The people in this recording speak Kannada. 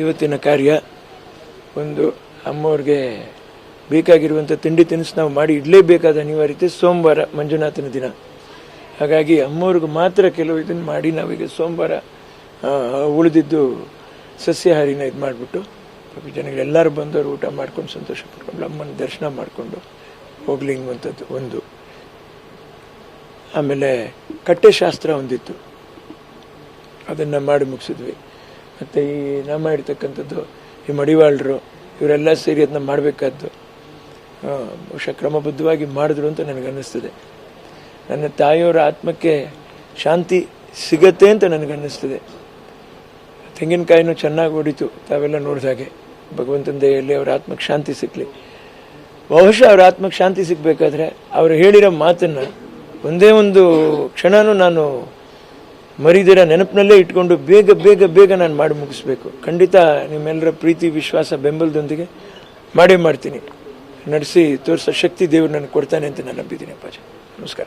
ಇವತ್ತಿನ ಕಾರ್ಯ ಒಂದು ಅಮ್ಮವ್ರಿಗೆ ಬೇಕಾಗಿರುವಂತ ತಿಂಡಿ ತಿನಿಸು ನಾವು ಮಾಡಿ ಇಡಲೇಬೇಕಾದ ಅನಿವಾರ್ಯತೆ ಸೋಮವಾರ ಮಂಜುನಾಥನ ದಿನ. ಹಾಗಾಗಿ ಅಮ್ಮವ್ರಿಗೆ ಮಾತ್ರ ಕೆಲವು ಇದನ್ನ ಮಾಡಿ ನಾವೀಗ ಸೋಮವಾರ ಉಳಿದಿದ್ದು ಸಸ್ಯಾಹಾರಿನ ಇದು ಮಾಡಿಬಿಟ್ಟು ಜನಗಳೆಲ್ಲರೂ ಬಂದವರು ಊಟ ಮಾಡ್ಕೊಂಡು ಸಂತೋಷ ಪಡ್ಕೊಂಡು, ಅಮ್ಮನ ದರ್ಶನ ಮಾಡಿಕೊಂಡು ಹೋಗ್ಲಿಂಗ್ ಅನ್ನುವಂಥದ್ದು ಒಂದು. ಆಮೇಲೆ ಕಟ್ಟೆಶಾಸ್ತ್ರ ಒಂದಿತ್ತು. ಅದನ್ನು ಮಾಡಿ ಮುಗಿಸಿದ್ವಿ. ಮತ್ತು ಈ ನಾ ಮಾಡಿರ್ತಕ್ಕಂಥದ್ದು ಈ ಮಡಿವಾಳರು, ಇವರೆಲ್ಲ ಸೇರಿ ಅದನ್ನ ಮಾಡಬೇಕಾದ್ದು ಬಹುಶಃ ಕ್ರಮಬದ್ಧವಾಗಿ ಮಾಡಿದ್ರು ಅಂತ ನನಗನ್ನಿಸ್ತದೆ. ನನ್ನ ತಾಯಿಯವರ ಆತ್ಮಕ್ಕೆ ಶಾಂತಿ ಸಿಗತ್ತೆ ಅಂತ ನನಗನ್ನಿಸ್ತದೆ. ತೆಂಗಿನಕಾಯಿನೂ ಚೆನ್ನಾಗಿ ಹೊಡಿತು, ತಾವೆಲ್ಲ ನೋಡಿದಾಗೆ ಭಗವಂತನ ದೇಹಲ್ಲಿ ಅವರ ಆತ್ಮಕ್ಕೆ ಶಾಂತಿ ಸಿಕ್ಕಲಿ ಬಹುಶಃ ಅವ್ರ ಆತ್ಮಕ್ಕೆ ಶಾಂತಿ ಸಿಗಬೇಕಾದ್ರೆ ಅವರು ಹೇಳಿರೋ ಮಾತನ್ನು ಒಂದೇ ಒಂದು ಕ್ಷಣನೂ ನಾನು ಮರಿದಿರ ನೆನಪಿನಲ್ಲೇ ಇಟ್ಕೊಂಡು ಬೇಗ ಬೇಗ ಬೇಗ ನಾನು ಮಾಡಿ ಮುಗಿಸ್ಬೇಕು. ಖಂಡಿತ ನಿಮ್ಮೆಲ್ಲರ ಪ್ರೀತಿ, ವಿಶ್ವಾಸ, ಬೆಂಬಲದೊಂದಿಗೆ ಮಾಡೇ ಮಾಡ್ತೀನಿ. ನಡೆಸಿ ತೋರಿಸೋ ಶಕ್ತಿ ದೇವರು ನನಗೆ ಕೊಡ್ತಾನೆ ಅಂತ ನಾನು ನಂಬಿದ್ದೀನಿ ಅಪ್ಪಾಜಿ. ನಮಸ್ಕಾರ.